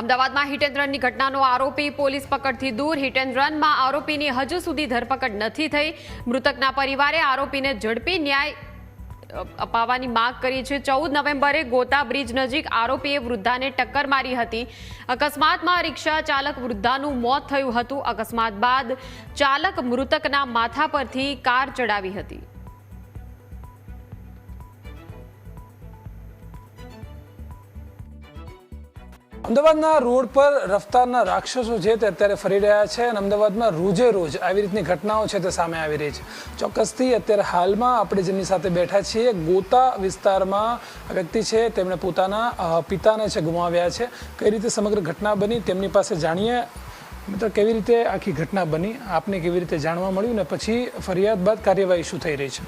અમદાવાદમાં hit and રનની ઘટનાનો આરોપી પોલીસ પકડથી દૂર. હિટ એન્ડ રનમાં આરોપીની હજુ સુધી ધરપકડ નથી થઈ. મૃતકના પરિવારે આરોપીને ઝડપી ન્યાય અપાવવાની માંગ કરી છે. ચૌદ નવેમ્બરે ગોતા બ્રિજ નજીક આરોપીએ વૃદ્ધાને ટક્કર મારી હતી. અકસ્માતમાં રિક્ષા ચાલક વૃદ્ધાનું મોત થયું હતું. અકસ્માત બાદ ચાલક મૃતકના માથા પરથી કાર ચડાવી હતી. અમદાવાદના રોડ પર રફતારના રાક્ષસો છે તે અત્યારે ફરી રહ્યા છે અને અમદાવાદમાં રોજે રોજ આવી રીતની ઘટનાઓ છે તે સામે આવી રહી છે. ચોક્કસથી અત્યારે હાલમાં આપણે જેમની સાથે બેઠા છીએ, ગોતા વિસ્તારમાં વ્યક્તિ છે, તેમણે પોતાના પિતાને છે ગુમાવ્યા છે. કઈ રીતે સમગ્ર ઘટના બની તેમની પાસે જાણીએ. મિત્ર, કેવી રીતે આખી ઘટના બની? આપને કેવી રીતે જાણવા મળ્યું ને પછી ફરિયાદ બાદ કાર્યવાહી શું થઈ રહી છે?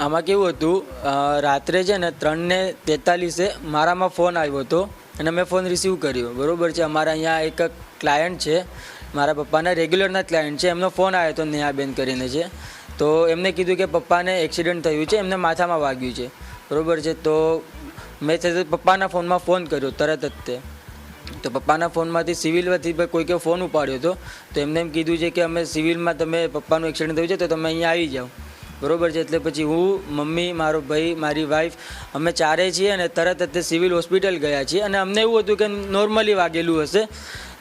આમાં કેવું હતું રાત્રે છે ને ત્રણને તેતાલીસે મારામાં ફોન આવ્યો હતો. અને મેં ફોન રિસીવ કર્યો. બરોબર છે? અમારા અહીંયા એક ક્લાયન્ટ છે. મારા પપ્પાના રેગ્યુલરના ક્લાયન્ટ છે. એમનો ફોન આવ્યો હતો નેહાબેન કરીને છે તો એમને કીધું કે પપ્પાને એક્સિડન્ટ થયું છે. એમને માથામાં વાગ્યું છે. બરોબર છે? તો મેં છે તે પપ્પાના ફોનમાં ફોન કર્યો તરત જ તે. તો પપ્પાના ફોનમાંથી સિવિલમાંથી કોઈ કે ફોન ઉપાડ્યો હતો. તો એમને એમ કીધું છે કે અમે સિવિલમાં તમે પપ્પાનું એક્સિડન્ટ થયું છે, તો તમે અહીંયા આવી જાઓ. બરોબર છે? એટલે પછી હું, મમ્મી, મારો ભાઈ, મારી વાઈફ અમે ચારે છીએ અને તરત જ સિવિલ હોસ્પિટલ ગયા છીએ. અને અમને એવું હતું કે નોર્મલી વાગેલું હશે.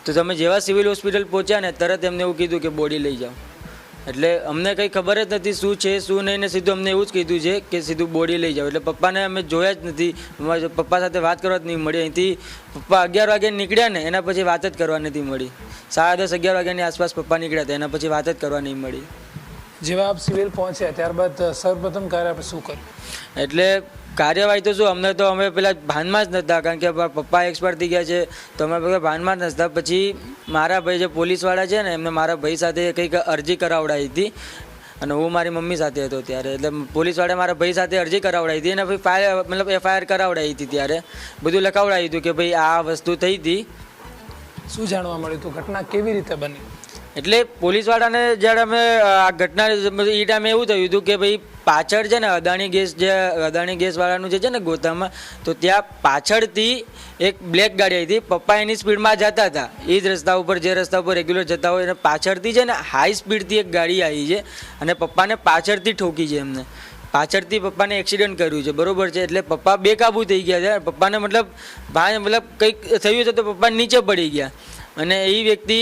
તો તમે જેવા સિવિલ હોસ્પિટલ પહોંચ્યા ને તરત એમને એવું કીધું કે બોડી લઈ જાઓ. એટલે અમને કંઈ ખબર જ નથી શું છે, શું નહીં, ને સીધું અમને એવું જ કીધું છે કે સીધું બોડી લઈ જાઓ. એટલે પપ્પાને અમે જોયા જ નથી. પપ્પા સાથે વાત કરવા જ નહીં મળી. અહીંથી પપ્પા અગિયાર વાગે નીકળ્યા ને, એના પછી વાત જ કરવા નથી મળી. સાડા દસ, અગિયાર વાગ્યાની આસપાસ પપ્પા નીકળ્યા હતા એના પછી વાત જ કરવા નહીં મળી. જેવા આપ સિવિલ પહોંચ્યા ત્યારબાદ સર્વપ્રથમ કાર્ય આપણે શું કર્યું? એટલે કાર્યવાહી તો શું અમને તો અમે પેલા ભાનમાં જ નહોતા કારણ કે પપ્પા એક્સપર્ટ થઈ ગયા છે તો અમે પેલા ભાનમાં જ નહોતા પછી મારા ભાઈ જે પોલીસવાળા છે ને એમને મારા ભાઈ સાથે કંઈક અરજી કરાવડાવી હતી. અને હું મારી મમ્મી સાથે હતો ત્યારે. એટલે પોલીસવાળા મારા ભાઈ સાથે અરજી કરાવડાવી હતી. અને પછી ફાયર મતલબ એફઆઈઆર કરાવડાવી હતી ત્યારે. બધું લખાવડાવી હતું કે ભાઈ આ વસ્તુ થઈ હતી. શું જાણવા મળ્યું હતું? ઘટના કેવી રીતે બની? એટલે પોલીસવાળાને જ્યારે અમે આ ઘટના એ ટાઈમે એવું થયું હતું કે ભાઈ પાછળ છે ને અદાણી ગેસ જે, અદાણી ગેસવાળાનું જે છે ને ગોતામાં તો ત્યાં પાછળથી એક બ્લેક ગાડી આવી હતી. પપ્પા એની સ્પીડમાં જતા હતા. એ જ રસ્તા ઉપર, જે રસ્તા ઉપર રેગ્યુલર જતા હોય, અને પાછળથી છે ને હાઈ સ્પીડથી એક ગાડી આવી છે અને પપ્પાને પાછળથી ઠોકી છે એમને. પાછળથી પપ્પાને એક્સિડન્ટ કર્યું છે. બરોબર છે? એટલે પપ્પા બેકાબૂ થઈ ગયા છે. પપ્પાને મતલબ, ભાઈ મતલબ કંઈક થયું છે તો પપ્પા નીચે પડી ગયા. અને એ વ્યક્તિ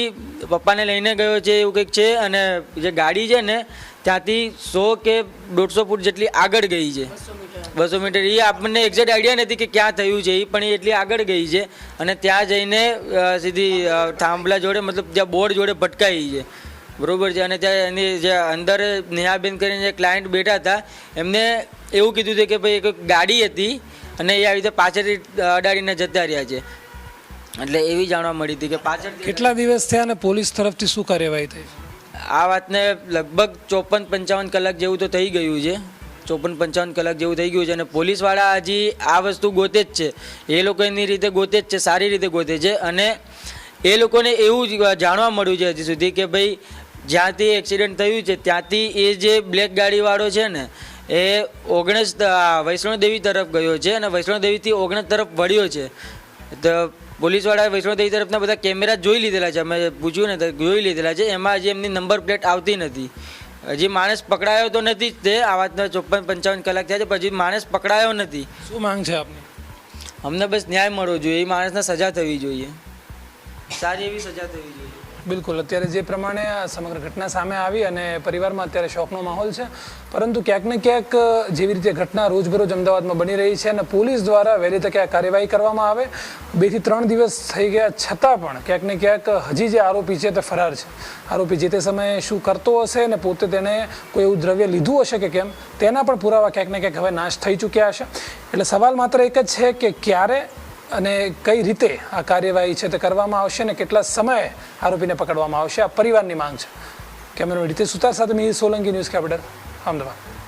પપ્પાને લઈને ગયો છે એવું કંઈક છે અને જે ગાડી છે ને ત્યાંથી સો કે દોઢસો ફૂટ જેટલી આગળ ગઈ છે. બસો મીટર એ આપણને એક્ઝેક્ટ આઈડિયા નથી કે ક્યાં થયું છે એ પણ એ એટલી આગળ ગઈ છે અને ત્યાં જઈને સીધી થાંભલા જોડે મતલબ જ્યાં બોર્ડ જોડે ભટકાઈ છે. બરોબર છે? અને ત્યાં એની જે અંદર નેહાબેન કરીને જે ક્લાયન્ટ બેઠા હતા એમને એવું કીધું છે કે ભાઈ એક ગાડી હતી અને એ આવી રીતે પાછળથી અડાડીને જતા રહ્યા છે. એટલે એવી જાણવા મળી હતી કે પાછળ કેટલા દિવસ થયા અને પોલીસ તરફથી શું કાર્યવાહી થઈ? આ વાતને લગભગ ચોપન પંચાવન કલાક જેવું તો થઈ ગયું છે. ચોપન પંચાવન કલાક જેવું થઈ ગયું છે અને પોલીસવાળા હજી આ વસ્તુ ગોતે જ છે. એ લોકો એની રીતે ગોતે જ છે સારી રીતે ગોતે છે અને એ લોકોને એવું જાણવા મળ્યું છે હજી સુધી કે ભાઈ જ્યાંથી એક્સિડન્ટ થયું છે ત્યાંથી એ જે બ્લેક ગાડીવાળો છે ને એ ઓગણસ વૈષ્ણોદેવી તરફ ગયો છે અને વૈષ્ણોદેવીથી ઓગણસ તરફ વળ્યો છે. તો પોલીસવાળાએ વૈષ્ણોદેવી તરફના બધા કેમેરા જોઈ લીધેલા છે. અમે પૂછ્યું ને જોઈ લીધેલા છે. એમાં હજી એમની નંબર પ્લેટ આવતી નથી. હજી માણસ પકડાયો તો નથી જ તે. આ વાતના ચોપન પંચાવન કલાક થયા છે. પછી માણસ પકડાયો નથી. શું માંગ છે આપની? અમને બસ ન્યાય મળવો જોઈએ. એ માણસને સજા થવી જોઈએ. સારી એવી સજા થવી જોઈએ. બિલકુલ. અત્યારે જે પ્રમાણે સમગ્ર ઘટના સામે આવી અને પરિવારમાં અત્યારે શોકનો માહોલ છે, પરંતુ ક્યાંક ને ક્યાંક જેવી રીતે ઘટના રોજબરોજ અમદાવાદમાં બની રહી છે અને પોલીસ દ્વારા વહેલી તકે આ કાર્યવાહી કરવામાં આવે. બેથી ત્રણ દિવસ થઈ ગયા છતાં પણ ક્યાંક ને ક્યાંક હજી જે આરોપી છે તે ફરાર છે. આરોપી જે તે સમયે શું કરતો હશે અને પોતે તેણે કોઈ એવું દ્રવ્ય લીધું હશે કે કેમ, તેના પણ પુરાવા ક્યાંક ને ક્યાંક હવે નાશ થઈ ચૂક્યા હશે એટલે સવાલ માત્ર એક જ છે કે ક્યારે અને કઈ રીતે આ કાર્યવાહી છે તે કરવામાં આવશે અને કેટલા સમયે આરોપીને પકડવામાં આવશે, આ પરિવારની માંગ છે. કેમેરો રીતે સુતાર સાથે મિહિર સોલંકી ન્યૂઝ કેપિટલ, અમદાવાદ.